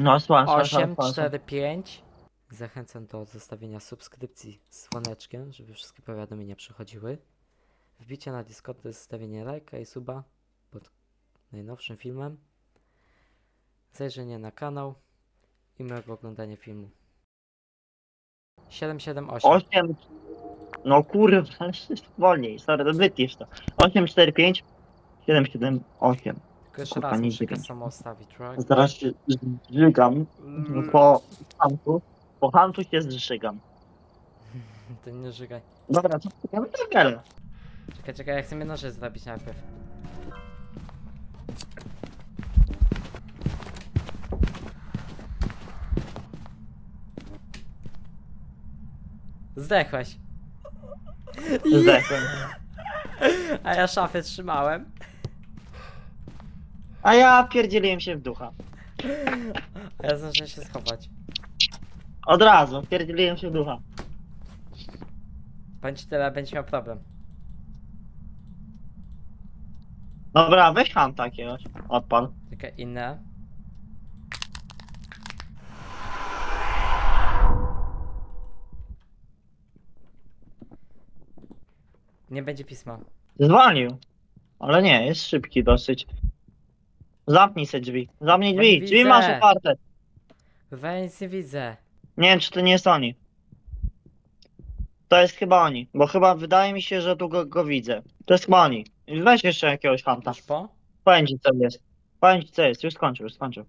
No, słucham, słucham, 8, słucham. 4, 5. Zachęcam do zostawienia subskrypcji z dzwoneczkiem, żeby wszystkie powiadomienia przychodziły. Wbicie na Discord, zostawienie lajka i suba pod najnowszym filmem. Zajrzenie na kanał i miłego oglądania filmu. 778. 8. No kurwa, ale wolniej. Sorry, to wytniesz to. 8, 4, 5, 7, 7, 8. Jeszcze kurwa, raz nie muszę dziewięć. samo ustawić, right? Zaraz się zżygam. Po hantu. Po hantu się zżygam. To nie żygaj. Dobra, to ja będę Czekaj, czekaj, ja chcę jedną rzecz zrobić najpierw. Zdechłeś. Zdechłem. A ja szafę trzymałem. A ja pierdzieliłem się w ducha. A ja zdążyłem się schować. Od razu, pierdzieliłem się w ducha. Bądź tyle, będzie miał problem. Dobra, weź hanta jakiegoś. Odpal. Czekaj, inne. Nie będzie pisma. Zwalił. Ale nie, jest szybki dosyć. Zamknij se drzwi. Zamknij drzwi. Drzwi masz otwarte. Kurwa, ja nic nie widzę. Nie wiem, czy to nie jest oni. To jest chyba oni, bo chyba wydaje mi się, że tu go, go widzę. To jest chyba oni. Weź jeszcze jakiegoś hanta. Już po? Powiem ci co jest. Powiem ci co jest. Już skończył, już skończył.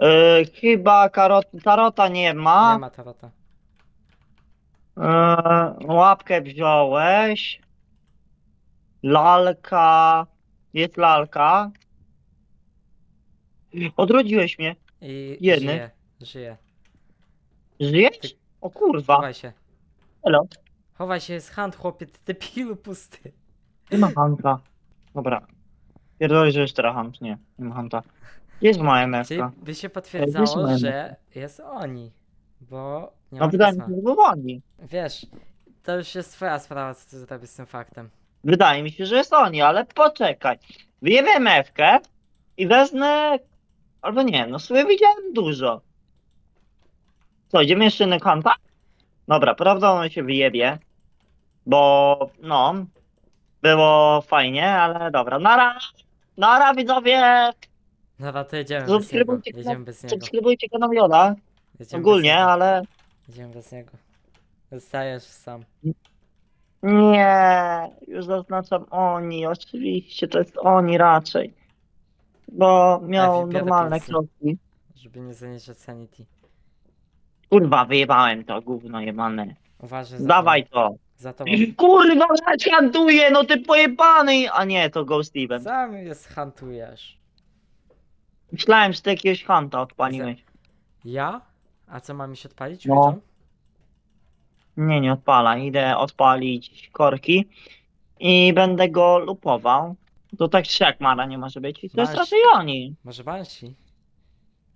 Yy, chyba karot, tarota nie ma. Nie ma tarota. Yy, łapkę wziąłeś. Lalka. Jest lalka. Odrodziłeś mnie. I Jedny. żyje. Żyje. Żyjesz? Ty- O kurwa. Chowaj się. Elo. Chowaj się, jest hand, chłopie, ty debilu pusty. Nie ma hanta. Dobra. Pierdolę, że jeszcze raz hunt. Nie, nie ma hanta. Jest moja Czyli by się Ej, potwierdzało, że jest oni. Bo nie No ma wydaje mi pisma. się, że to oni. Wiesz, to już jest twoja sprawa, co ty zrobisz z tym faktem. Wydaje mi się, że jest oni, ale poczekaj. Wyjebę mewkę i wezmę... Albo nie, no sobie widziałem dużo. Co, idziemy jeszcze na hanta? Dobra, prawdopodobnie się wyjebie. Bo, no... Było fajnie, ale dobra. Nara! Nara, widzowie! Dobra, to jedziemy bez niego. Subskrybujcie kanał, Jedziemy bez niego. subskrybujcie kanał Joda. Jedziemy Ogólnie, bez niego. ale... Jedziemy bez niego. Zostajesz sam. Nie, już zaznaczam oni, oczywiście, to jest oni raczej. Bo miał normalne kroki. Żeby nie zaniżać sanity. Kurwa, wyjebałem to gówno jebane. Uważaj za Dawaj to. Za tobą. Kurwa, handuje, no ty pojebany! A nie, to Ghost Event. Sam jest hantujesz. Myślałem, że ty jakiegoś hanta odpaliłeś. Ja? A co mam mi się odpalić? No. Nie, nie odpala. Idę odpalić korki i będę go lupował. To tak czy jak Mara nie może być. I to jest Masz. raczej oni. Może Banshee?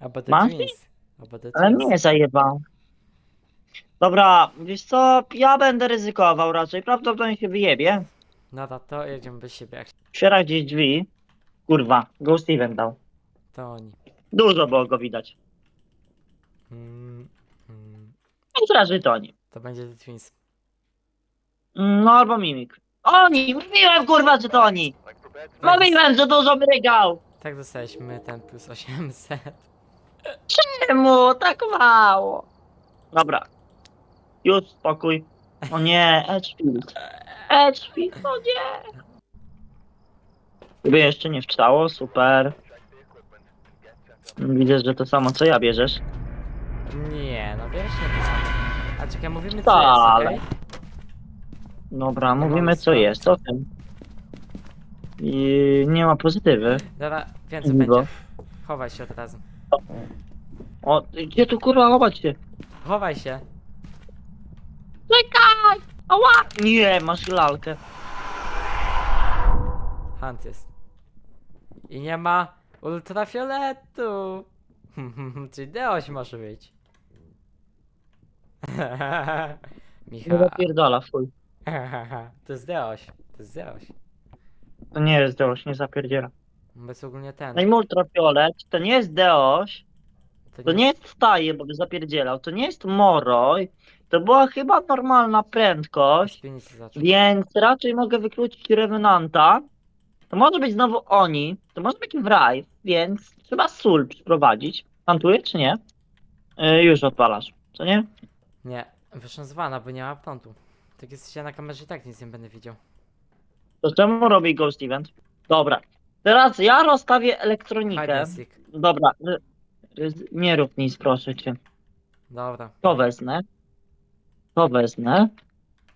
Albo The Banshee? Twins. Albo The Ale Twins. mnie zajebał. Dobra, wiesz co, ja będę ryzykował raczej, prawdopodobnie się wyjebie. Nada, to jedziemy bez siebie. Jak Otwiera gdzieś drzwi. Kurwa, Ghost Event dał. to oni. Dużo było go widać. Mm, mm, Więc raczej to oni. to będzie The Twins. Mm, No albo Mimik. Oni! Mówiłem kurwa, że to oni! Mówiłem, że dużo brygał! Tak dostaliśmy ten plus 800. Czemu tak mało? Dobra. Już spokój. O nie, Edgefield. Edgefield, no nie! Gdyby jeszcze nie wstało, super. Widzę, że to samo co ja bierzesz. Nie, no wiesz, nie to samo. A czekaj, mówimy co Wcale. jest, okej? Dobra, mówimy co jest, o tym. I nie ma pozytywy. Dobra, wiem co Długo. będzie. Chowaj się od razu. O, gdzie tu kurwa, chować się? Chowaj się. Czekaj! Ała! Nie, masz lalkę. Hunt jest. I nie ma ultrafioletu. Czyli D8 może być. Michał. zapierdala, fuj. to jest D8. To jest D8. To nie jest D8, nie zapierdziela. Bo jest ogólnie ten. No i ultrafiolet, to nie jest D8. To nie jest staje, bo by zapierdzielał. To nie jest Moroj. To była chyba normalna prędkość. Z piwnicy zaczął. Więc raczej mogę wykluczyć Revenanta. To może być znowu oni. To może być Wraj, więc trzeba sól przyprowadzić. Hantuje czy nie? Yy, już odpalasz, co nie? Nie, wyszłam z wana, bo nie ma prądu. Tak jesteście na kamerze i tak nic nie będę widział. To czemu robi Ghost Event? Dobra. Teraz ja rozstawię elektronikę. Dobra. ry- ry- Nie rób nic, proszę cię. Dobra. To wezmę. To wezmę.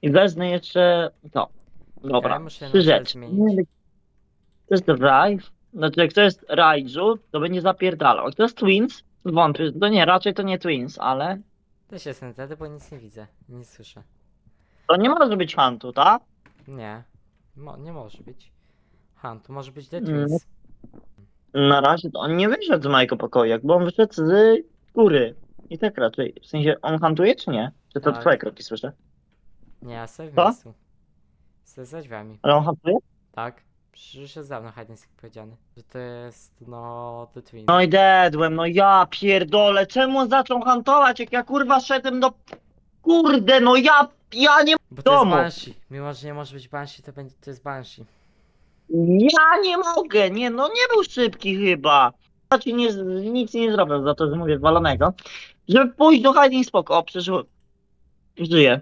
I wezmę jeszcze to. Dobra. Muszę Trzy rzeczy. zmienić. To jest Rive. Znaczy, jak to jest Raiju, to będzie zapierdalał. Jak to jest Twins, wątpię. To nie, raczej to nie Twins, ale Też jestem wtedy, bo nic nie widzę. Nic słyszę. to nie może być Huntu, tak? Nie. Mo nie może być. Han, to może być The Mm. Twins. Na razie to on nie wyszedł z mojego pokoju, bo on wyszedł z góry. I tak raczej. W sensie, on hantuje czy nie? Czy to Tak. twoje kroki słyszę? Nie, ja sobie w Co? miejscu. Za drzwiami. Ale on hantuje? Tak. Przecież jest dawno seek powiedziany. Że to jest, no, The Twins. No i dedłem, no ja pierdolę, czemu on zaczął hantować, jak ja kurwa szedłem do... Kurde, no ja, ja nie... Bo to jest domu. Banshee. Mimo, że nie może być Banshee, to będzie, to jest Banshee. Ja nie mogę, nie, no nie był szybki chyba. Znaczy nie, nic nie zrobił za to, że mówię walonego. Żeby pójść do hiding spoko, o przeżył. Żyje.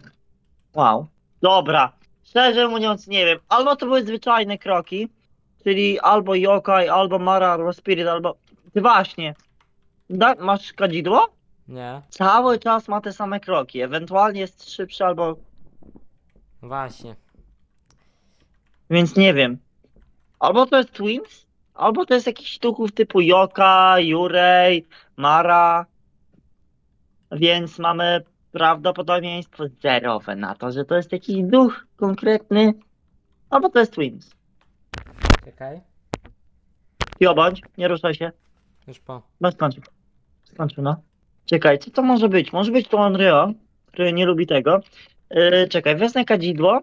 Wow. Dobra. Szczerze mówiąc nie wiem, albo to były zwyczajne kroki, czyli albo yokai, albo mara, albo spirit, albo... Ty właśnie. Da, masz kadzidło? Nie? Cały czas ma te same kroki, ewentualnie jest szybszy albo... Właśnie. Więc nie wiem. Albo to jest Twins, albo to jest jakiś duchów typu Joka, Jurej, Mara. Więc mamy prawdopodobieństwo zerowe na to, że to jest jakiś duch konkretny. Albo to jest Twins. Czekaj. I bądź, nie ruszaj się. Już po. No skończył. Skończył, no. Czekaj, co to może być? Może być to Onryo, który nie lubi tego. Yy, czekaj, wezmę kadzidło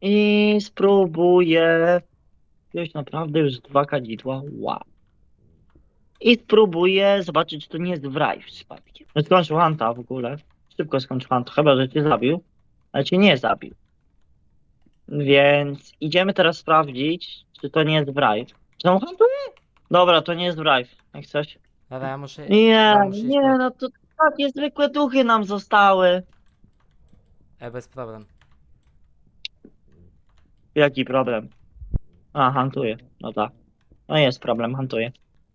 i spróbuję wziąć naprawdę już dwa kadzidła. Wow. I spróbuję zobaczyć, czy to nie jest wraj przypadkiem. No skończył Hanta w ogóle. Szybko skończył Hanta, chyba że cię zabił. Ale cię nie zabił. Więc idziemy teraz sprawdzić, czy to nie jest wraj. Czy on hantuje? Dobra, to nie jest wraj. Jak coś. Dobra, ja muszę... Nie, ja muszę iść nie, po- no to takie zwykłe duchy nam zostały. E, bez problem. Jaki problem? A, hantuje. No tak. No jest problem, hantuje.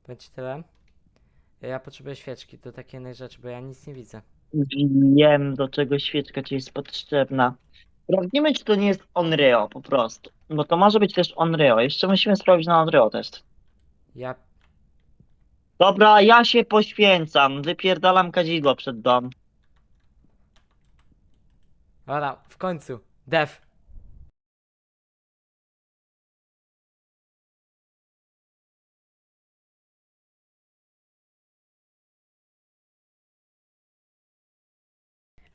Będzie tyle. Ja potrzebuję świeczki do takiej jednej rzeczy, bo ja nic nie widzę. Wiem, do czego świeczka ci jest potrzebna. Sprawdzimy, czy to nie jest Onryo po prostu. Bo to może być też Onryo. Jeszcze musimy sprawdzić na Onryo test. Ja... Dobra, ja się poświęcam. Wypierdalam kadzidło przed dom. Dobra, w końcu. Def.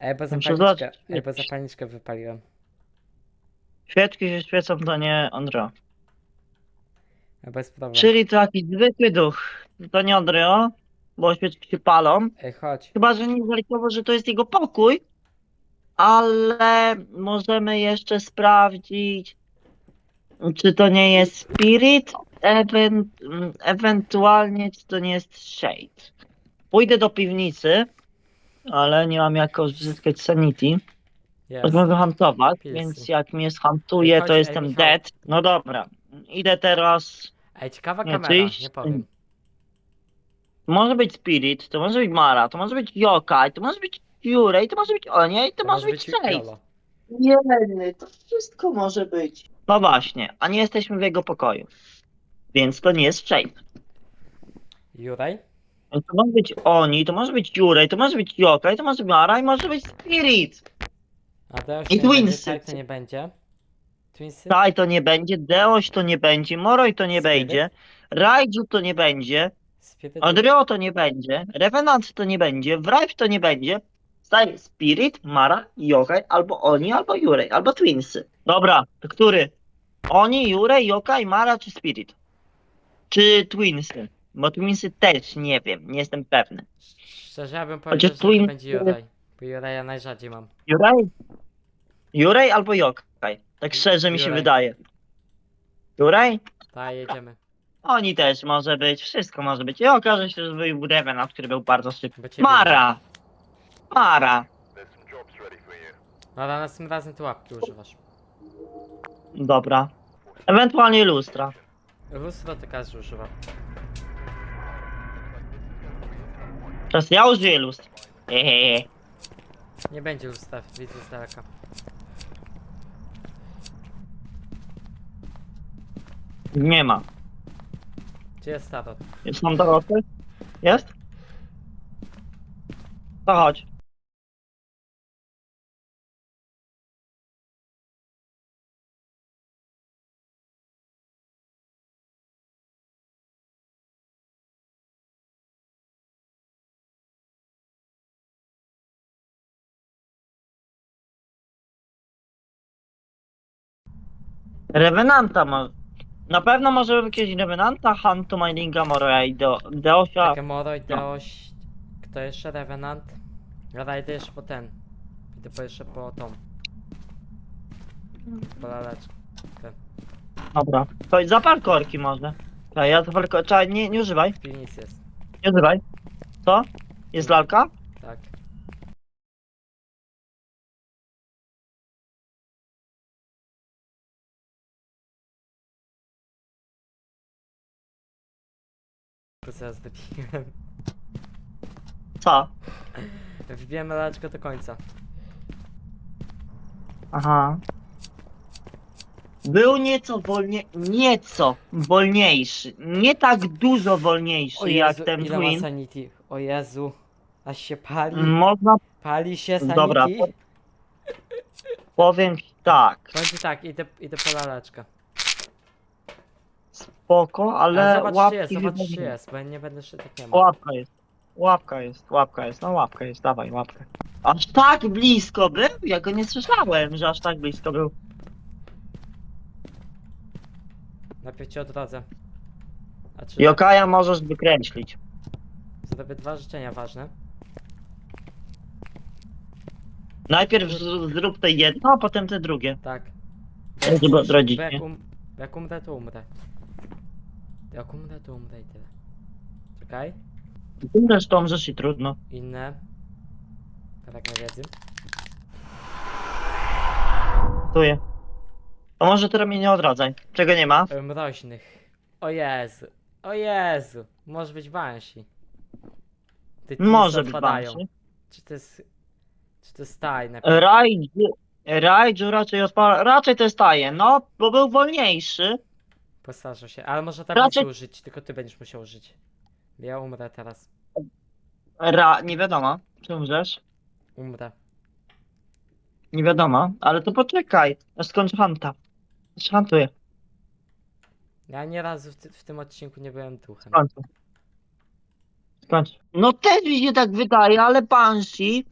Ej, bo Muszę zapalniczkę, zobaczyć. ej, bo zapalniczkę wypaliłem. Świeczki się świecą, to nie Onryo. Ej, bez problemu. Czyli to jakiś zwykły duch. To nie Onryo, bo świeczki się palą. Ej, chodź. Chyba, że nie zalikowo, że to jest jego pokój, ale możemy jeszcze sprawdzić, czy to nie jest Spirit, ewent, ewentualnie czy to nie jest Shade. Pójdę do piwnicy, ale nie mam jak uzyskać Sanity. Jest. Mogę hantować, Pilsy. więc jak mnie chodź, to jestem Michał. dead. No dobra, idę teraz Ej, ciekawa Nie, kamera, czyjś- nie powiem. może być Spirit, to może być Mara, to może być Yokai, to może być Jurej, to może być Onia i to, może być Shade. Jolo. Nie, to wszystko może być. No właśnie, a nie jesteśmy w jego pokoju. Więc to nie jest Shade. Juraj? To może być Oni, to może być Jurej, to może być Yokai, to może być Mara i może być Spirit. A Deoś I nie będzie, Twinsy. tak to nie będzie. Twinsy? Tai to nie będzie, Deoś to nie będzie, Moroj to nie Spirit? będzie, Raiju to nie będzie? Adrio to nie będzie, Revenant to nie będzie, Wrive to nie będzie. Staje Spirit, Mara, Yokai, albo Oni, albo Jurej, albo Twinsy. Dobra, który? Oni, Jurej, Yokai, Mara czy Spirit? Czy Twinsy? Bo Twinsy też nie wiem, nie jestem pewny. Szczerze, ja bym Chociaż powiedział, że to Twin- będzie Juraj. Bo Juraja najrzadziej mam. Juraj? Juraj albo Jokaj. Tak szczerze mi się Juraj. wydaje. Juraj? Ta, jedziemy. Oni też może być, wszystko może być. I okaże się, że był Revenant, który był bardzo szybki. Bo ciebie Mara! Mara! No ale następnym razem ty łapki używasz. Dobra. Ewentualnie lustra. Lustro to każdy używa. Teraz ja użyję lustra. Hehehe. Nie będzie lustra, widzę z daleka. Nie ma. Gdzie jest Tarot? Jest tam dorosły? Jest? To chodź. Revenanta ma. Na pewno może jakiegoś Revenanta, Huntu, Mininga, Moray, Do, Deosia. Takie Moroj, Deoś... Kto jeszcze? Revenant? Dobra, idę jeszcze po ten. Idę po jeszcze po tą. Po laleczkę. Dobra. To zapal korki może. Czekaj, ja zapal korki. Czekaj, nie, nie używaj. W piwnicy jest. Nie używaj. Co? Jest lalka? Zaraz wypiłem. Co? Wbijemy laleczkę do końca. Aha. Był nieco wolnie... Nieco wolniejszy. Nie tak dużo wolniejszy jak ten ile ma Twin. sanity? O Jezu. Aż się pali. Można... Pali się sanity. Dobra, po- Powiem tak. Powiem ci tak, idę, idę po laleczkę. Spoko, Ale zobacz łapki czy jest, zobacz czy jest, bo ja nie będę się tak nie ma. Łapka jest. Łapka jest, łapka jest, no łapka jest, dawaj łapkę. Aż tak blisko był? Ja go nie słyszałem, że aż tak blisko był. Najpierw cię odrodzę. A czy Jokaja możesz wykreślić. zrobię dwa życzenia ważne? Najpierw zrób te jedno, a potem te drugie. Tak. Żeby odrodzić, Bo jak, um, jak umrę, to umrę. Jak umrę, to umrę i tyle. Czekaj. Umrzesz, to umrzesz i trudno. Inne. Tak na wiedzy. Czuję. To może teraz mnie nie odradzaj. Czego nie ma? Mroźnych. O Jezu. O Jezu. Może być Banshee. Ty, ty Może być odpadają. Banshee. Czy to jest... Czy to jest tajne? Raiju, Raiju raczej odpala, raczej to jest taje, no, bo był wolniejszy. Postarzę się. Ale może tablicy Raczej- użyć, tylko ty będziesz musiał użyć. Ja umrę teraz. Ra, nie wiadomo, czy umrzesz? Umrę. Nie wiadomo, ale to poczekaj, aż skończę hanta. Aż hantuję, Ja nie razu w, ty, w tym odcinku nie byłem duchem. skończę. Skończę. No też mi się tak wydaje, ale Banshee...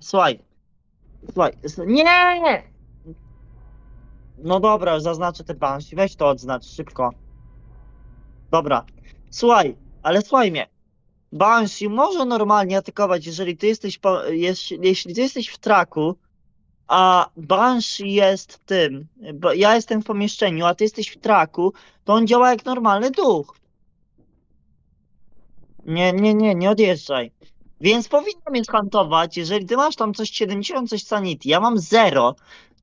Słuchaj, słuchaj, s- nie! No dobra, zaznaczę te Banshee, weź to odznacz, szybko. Dobra, słuchaj, ale słuchaj mnie. Banshee może normalnie atakować, jeżeli ty jesteś, po, jeśli, ty jesteś w traku, a Banshee jest w tym, bo ja jestem w pomieszczeniu, a ty jesteś w traku, to on działa jak normalny duch. Nie, nie, nie, nie odjeżdżaj. Więc powinno mnie skantować, jeżeli ty masz tam coś 70, coś sanity, ja mam 0,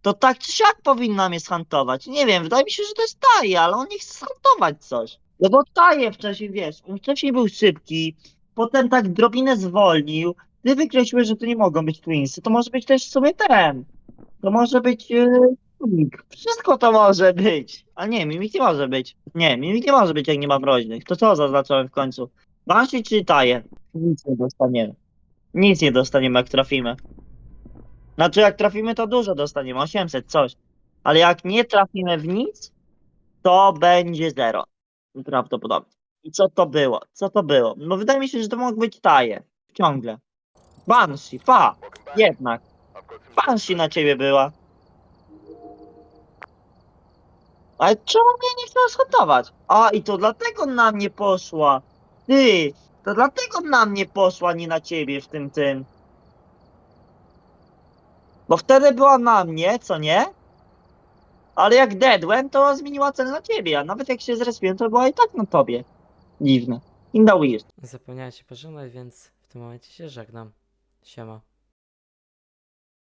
to tak czy siak powinna mnie skantować. Nie wiem, wydaje mi się, że to jest Taje, ale on nie chce skantować coś. No bo Taje wcześniej, wiesz, on wcześniej był szybki, potem tak drobinę zwolnił, ty wykreśliłeś, że to nie mogą być Twinsy, to może być też sobie ten. To może być yy. Wszystko to może być. A nie, Mimik nie może być. Nie, Mimik nie może być, jak nie ma mroźnych. To co zaznaczyłem w końcu? Banshee czy Taje? Nic nie dostaniemy. Nic nie dostaniemy, jak trafimy. Znaczy, jak trafimy, to dużo dostaniemy. 800, coś. Ale jak nie trafimy w nic, to będzie zero. Prawdopodobnie. I co to było? Co to było? No wydaje mi się, że to mógł być Taje. Ciągle. Banshee, fa! Jednak. Banshee na ciebie była. Ale czemu mnie nie chciała schotować? A, i to dlatego na mnie poszła. Ty, to dlatego na mnie poszła, nie na ciebie w tym tym. Bo wtedy była na mnie, co nie? Ale jak dedłem, to zmieniła cel na ciebie, a nawet jak się zrespiłem, to była i tak na tobie. Dziwne. Inda weird. Zapomniałem się pożegnać, więc w tym momencie się żegnam. Siema.